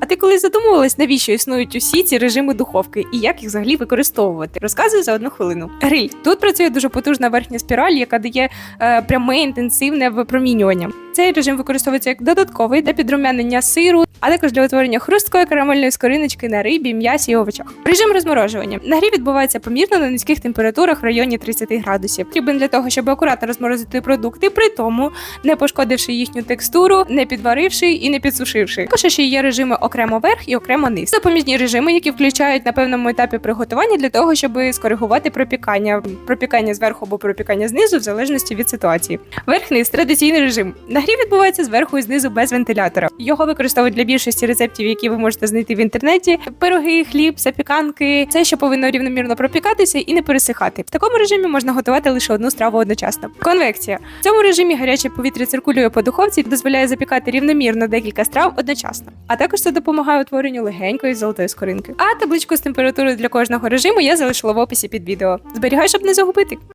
А ти коли задумувалась, навіщо існують усі ці режими духовки і як їх взагалі використовувати? Розказую за одну хвилину. Гриль тут працює дуже потужна верхня спіраль, яка дає е, пряме інтенсивне випромінювання. Цей режим використовується як додатковий для підрумянення сиру, а також для утворення хрусткої карамельної скориночки на рибі, м'ясі і овочах. Режим розморожування. Нагрів відбувається помірно на низьких температурах в районі 30 градусів. Потрібен для того, щоб акуратно розморозити продукти, при тому не пошкодивши їхню текстуру, не підваривши і не підсушивши. Також ще є режими окремо верх і окремо низ. Допоміжні режими, які включають на певному етапі приготування для того, щоб скоригувати пропікання, пропікання зверху або пропікання знизу, в залежності від ситуації. Верх-низ традиційний режим. Нагрів відбувається зверху і знизу без вентилятора. Його використовують для більшості рецептів, які ви можете знайти в інтернеті. Пироги, хліб, запіканки, все, що повинно рівномірно пропікатися і не пересихати. В такому режимі можна готувати лише одну страву одночасно. Конвекція в цьому режимі гаряче повітря циркулює по духовці і дозволяє запікати рівномірно декілька страв одночасно. А також це допомагає утворенню легенької золотої скоринки. А табличку з температурою для кожного режиму я залишила в описі під відео. Зберігай, щоб не загубити.